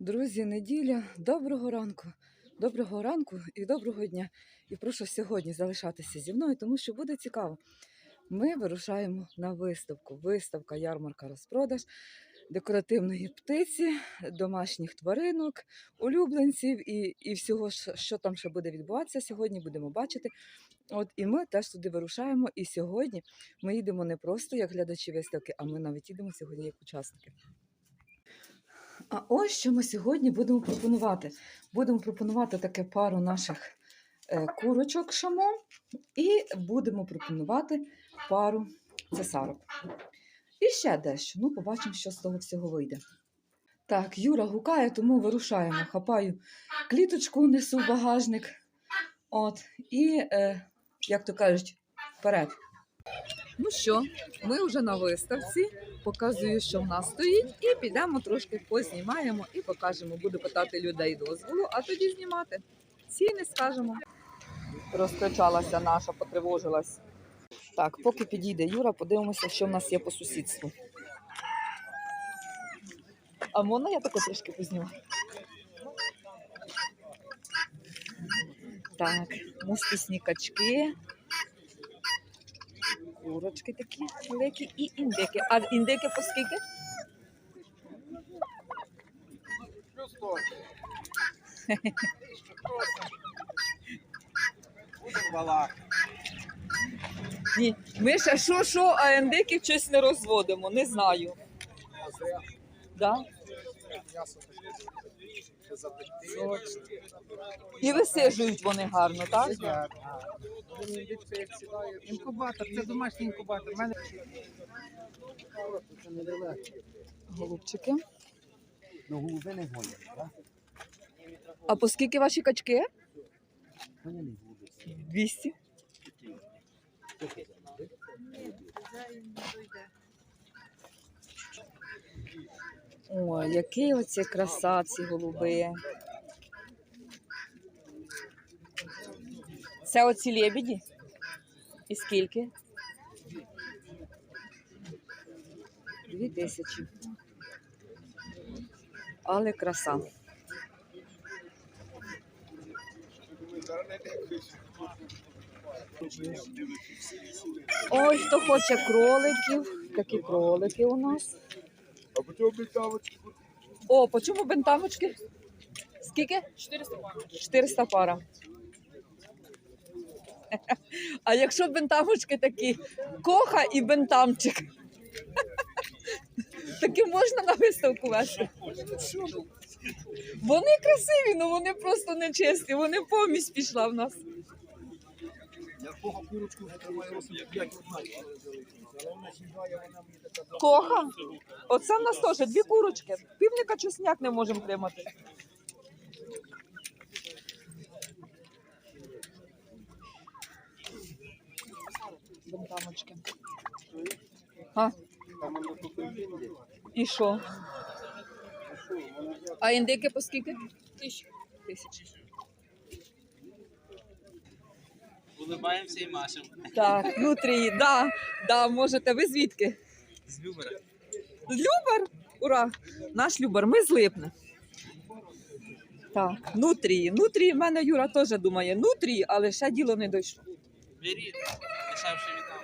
Друзі, неділя, доброго ранку, доброго ранку і доброго дня. І прошу сьогодні залишатися зі мною, тому що буде цікаво. Ми вирушаємо на виставку. Виставка, ярмарка, розпродаж декоративної птиці, домашніх тваринок, улюбленців і, і всього, що там ще буде відбуватися. Сьогодні будемо бачити. От і ми теж туди вирушаємо. І сьогодні ми їдемо не просто як глядачі виставки, а ми навіть їдемо сьогодні як учасники. А ось що ми сьогодні будемо пропонувати. Будемо пропонувати таке пару наших е, курочок шамо і будемо пропонувати пару цесарок. І ще дещо. Ну, побачимо, що з того всього вийде. Так, Юра гукає, тому вирушаємо. Хапаю кліточку, несу в багажник. От, і, е, як то кажуть, вперед. Ну що, ми вже на виставці. Показую, що в нас стоїть, і підемо трошки познімаємо і покажемо. Буду питати людей дозволу, а тоді знімати. Ціни скажемо. Розкричалася наша, потривожилась. Так, поки підійде Юра, подивимося, що в нас є по сусідству. А можна я тако трошки познімаю? Так, мускусні качки. Курочки такі великі і індики. А індики по скільки? Плюс 100. Будемо балакати. Ні. Ми ще що, що, а індиків щось не розводимо, не знаю. Да? І висижують вони гарно, так? Інкубатор, це домашній інкубатор. Мене. Голубчики. Ну, голуби не гонять, так? А по скільки ваші качки? Вони не голуби. 200. Ой, які оці красавці голуби. Це оці лебеді? І скільки? Дві тисячі. Але краса. Ой, хто хоче кроликів, такі кролики у нас. Потім бітавочки. О, по чому бентамочки? Скільки? 400 пара. 400 пара. А якщо бентамочки такі, коха і бентамчик. Такі можна на виставку вести? Вони красиві, але вони просто нечисті. Вони помість пішла в нас. Я кого курочку вже тримаю росу 5 років. Але вона сідає, вона мені така Коха. Оце в нас теж дві курочки. Півника чесняк не можемо тримати. Бентамочки. А, Там тут і що? А індики по скільки? Тисячі. Улибаємося і машемо. Так, внутрі, да, да, можете. Ви звідки? З Любера. З Любар? Ура! Наш Любар, ми з Липни. Так, нутрії. Нутрії, в мене Юра теж думає, нутрії, але ще діло не дійшло. Беріть, дешевше віддам.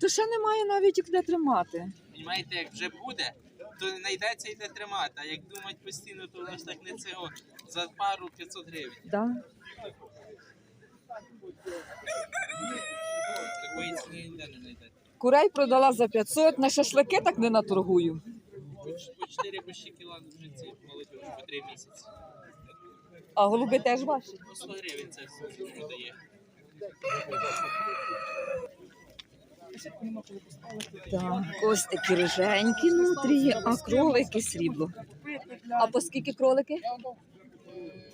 То ще немає навіть де тримати. Понімаєте, як вже буде, то не знайдеться і де тримати. А як думать постійно, то воно ж так не цього. За пару 500 гривень. Да? Такої ціни ніде не знайдете. Курей продала за 500, на шашлики так не наторгую. По 4 по 6 кіла вже ці молодіж по 3 місяці. А голуби теж ваші. По 100 гривень це продає. Так, ось такі риженькі нутрії, а кролики срібло. А по скільки кролики?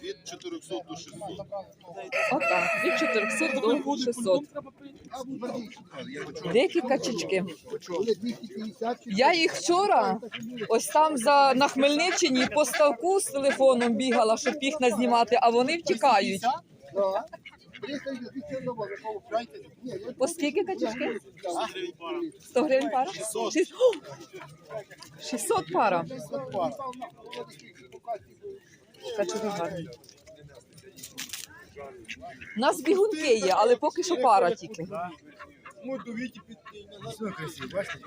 Від 400 до 600. Отак, від 400 до 600. Дикі качечки. Я їх вчора ось там за на Хмельниччині по ставку з телефоном бігала, щоб їх назнімати, а вони втікають. По скільки качечки? 100 гривень пара? 600. 600 пара. Качури гарні. У нас бігунки є, але поки що пара тільки.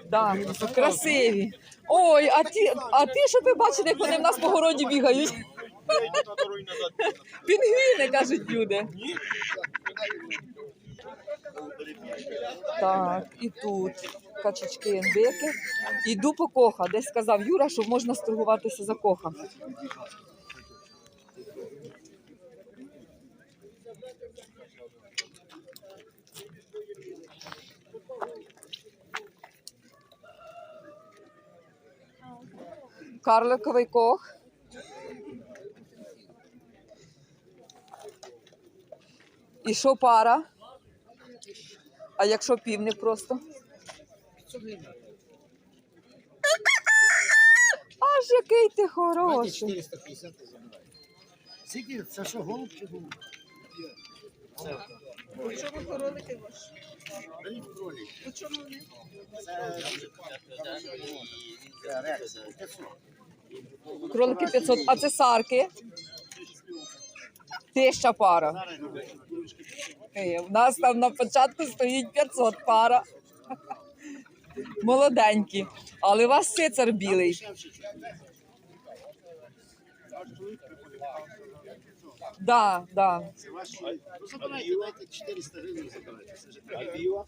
Да, красиві. Ой, а ті, а ті, щоб ви бачили, як вони в нас по городі бігають. Пінгвіни, кажуть люди. Так, і тут качечки індики. Йду по коха. Десь сказав Юра, що можна сторгуватися за коха. Карликовий кох. І що пара? А якщо півник просто? Аж який ти хороший. 450. Скільки? Це що, голуб чи голуб? Чому кролики ваші? По чому вони? Це це рекс. 500. Кролики 500, а це сарки? Тисяча пара. Е, У нас там на початку стоїть 500 пара. Молоденькі. Але у вас сицар білий. Да, да. Забирайте, 400 гривень забирайте. Біла?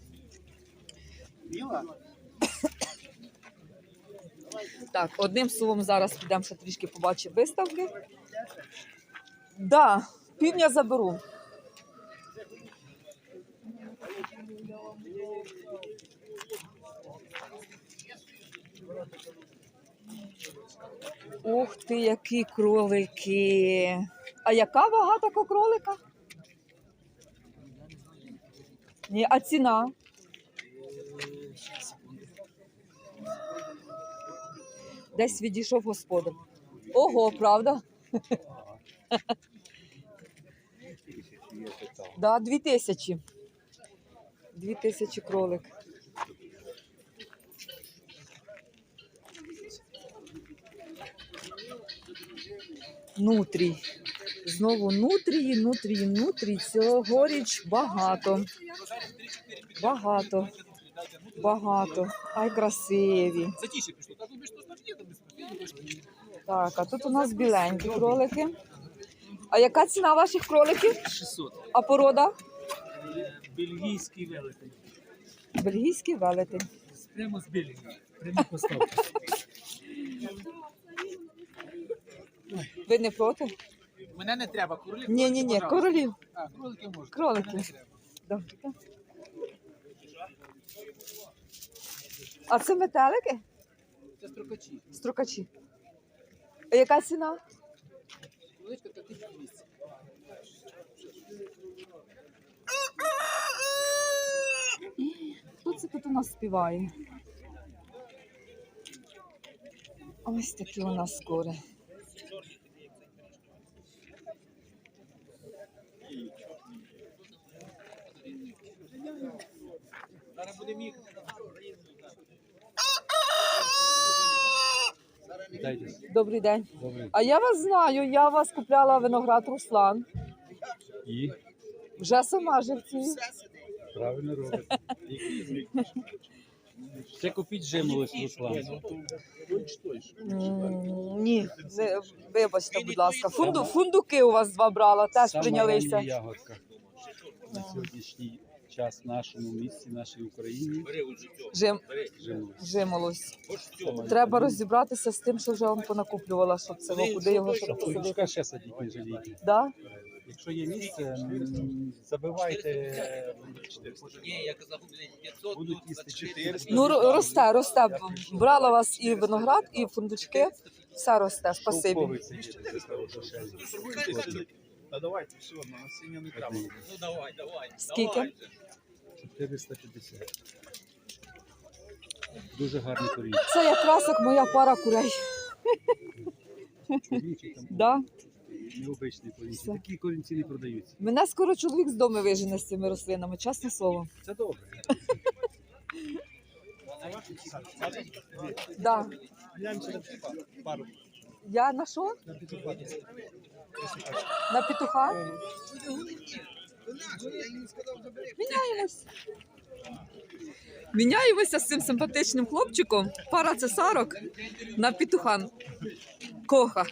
Біла? Так, одним словом, зараз підемо ще трішки побачимо виставки. Да, півня заберу. Ух ти, які кролики. А яка вага такого кролика? Ні, а ціна? Десь відійшов господар. Ого, правда? Да, дві тисячі. Дві тисячі кролик. Нутрій. Знову нутрії, нутрії, нутрії. Цьогоріч багато. Багато. Багато. Ай, красиві. Це тіше пішло. Так, а тут у нас біленькі кролики. А яка ціна ваших кроликів? 600. А порода? Бельгійський велетень. Бельгійський велетень. Прямо з Бельгії. Прямо поставки. Ви не проти? Мене не треба, кролик. Ні, ні, ні, королів. А, кролики можна. Кролики. Добре. А це метелики? Це строкачі. Строкачі. А яка ціна? Кроличка та 1200. Хто це тут у нас співає? Ось такі у нас скори. Зараз будемо їхати. Добрий день. Добре. А я вас знаю, я вас купляла виноград Руслан. І Вже сама живці. правильно робите. Ще купіть жимолось, Руслан. М, Ні, не, вибачте, будь ласка. Фунду, фундуки у вас два брала, теж Сама прийнялися. рання ягодка. На сьогоднішній час в нашому місті, нашій Україні. Жим, Жимолось. жимолось. Треба розібратися з тим, що вже вам понакуплювала, щоб це куди його щоб посадити. Ще садіть, не жалійте. Да? Якщо є місце, забивайте Ні, я казав, 500, Будуть їсти 400. Ну, росте, росте. Брала вас і виноград, і фундучки. Все росте, спасибі. Та давайте, все, на насіння не треба. Ну давай, давай. Скільки? давай. 450. Дуже гарний корінь. Це якраз як моя пара курей. Чоловічий там Да? необичні корінці. Все. Такі корінці не продаються. Мене скоро чоловік з дому вижене з цими рослинами, чесне слово. Це добре. Да. Гляньте пару. Я на що? На петуха? Міняємось. Міняємося з цим симпатичним хлопчиком. Пара цесарок на петухан. Коха.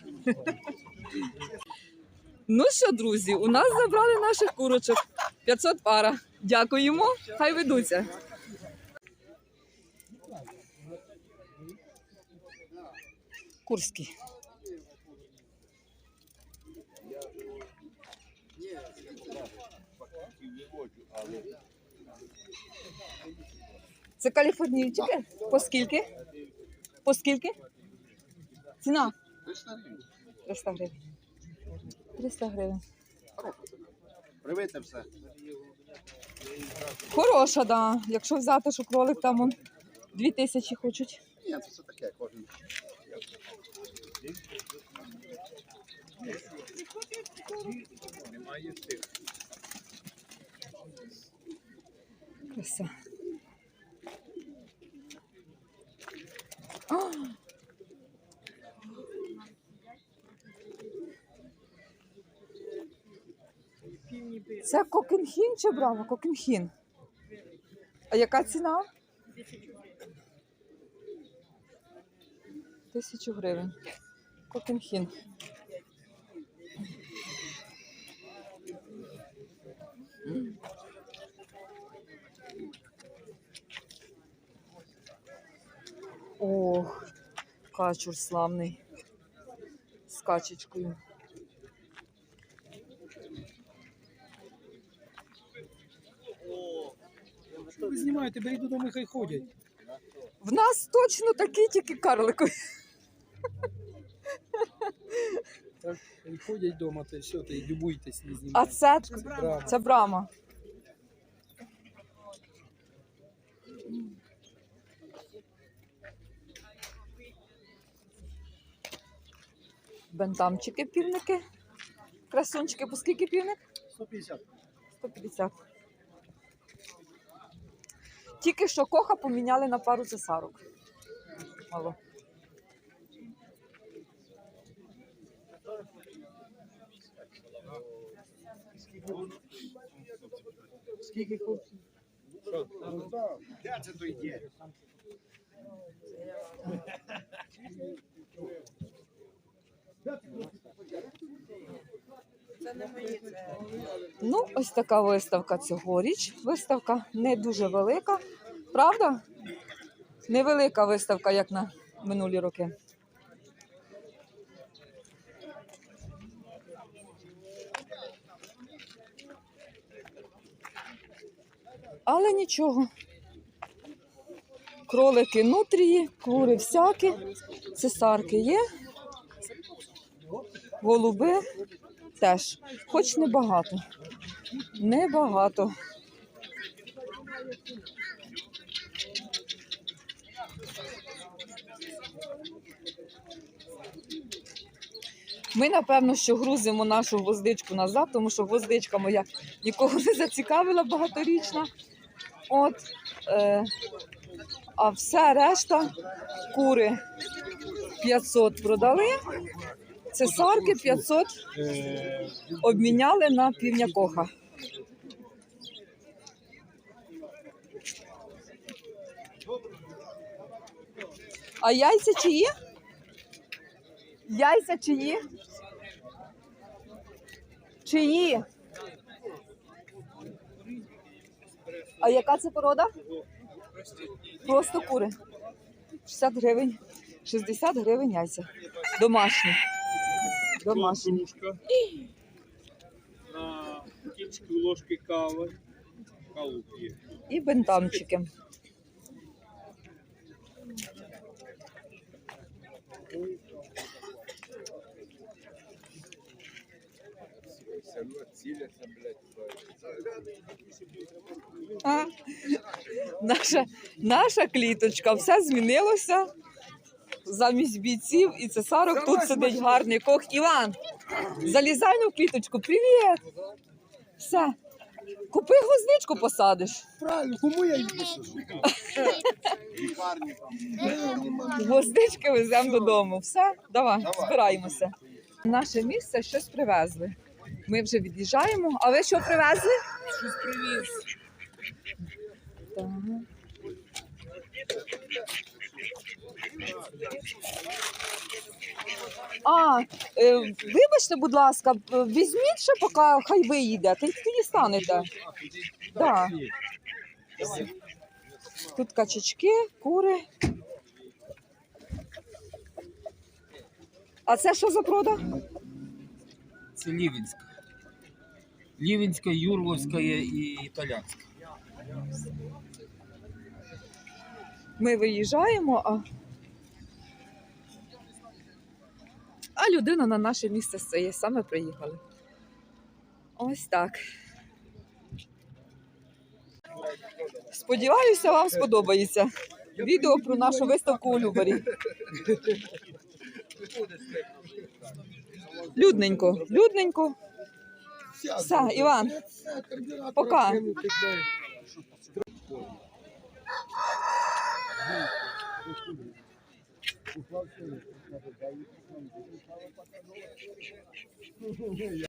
Ну що, друзі, у нас забрали наших курочок. 500 пара. Дякуємо. Хай ведуться. Курський. Це каліфорнійчики? По скільки? По скільки? Ціна? 300 гривень. 300 гривень. Привите все. Хороша, да. Якщо взяти, що кролик там он 2 тисячі хочуть. Ні, це все таке кожен. Немає тих. Краса. А! Це кокенхін чи браво? Кокенхін. А яка ціна? Тисячу гривень. Кокенхін. Ох, качур славний. З качечкою. Що ви знімаєте? Беріть додому, хай ходять. В нас точно такі тільки карликові. Так, ходять вдома, та все, та й любуйтесь, не А знімайте. це, Брама. це брама. Бентамчики півники. Красунчики, по скільки півник? 150. 150. Тільки що коха поміняли на пару цесарок. Мало. Скільки хлопців? Де це той є? Ну, ось така виставка цьогоріч. Виставка не дуже велика. Правда? Невелика виставка, як на минулі роки. Але нічого. Кролики нутрії, кури всякі, цесарки є, голуби теж, хоч небагато. Небагато. Ми, напевно, що грузимо нашу гвоздичку назад, тому що гвоздичка моя нікого не зацікавила багаторічна. От, е, а все решта кури 500 продали, цесарки 500 обміняли на півня коха. А яйця чиї? Яйця чиї? Чиї? А яка це порода? Просто кури. 60 гривень. 60 гривень яйця. Домашні. Кружка. На кільчику ложки кави. Каву п'є. І бентамчики. А, наша, наша кліточка, все змінилося. Замість бійців і цесарок тут сидить гарний кох. Іван, залізай на в кліточку, привіт! Все. Купи гвоздичку, посадиш. Правильно, кому я її посажу? Гвоздички веземо додому. Все, давай, збираємося. Наше місце щось привезли. Ми вже від'їжджаємо. А ви що привезли? Щось привіз. Так. А, е, вибачте, будь ласка, візьміть ще, поки хай виїде, тоді тоді станете. Да. Тут качечки, кури. А це що за прода? Це Лівінська. Лівінська, Юрловська і італійська. Ми виїжджаємо, а. А людина на наше місце стає, саме приїхали. Ось так. Сподіваюся, вам сподобається відео про нашу виставку у Любарі. Людненько, людненько. Все, Іван, пока. O Cláudio, na verdade, ele estava passando.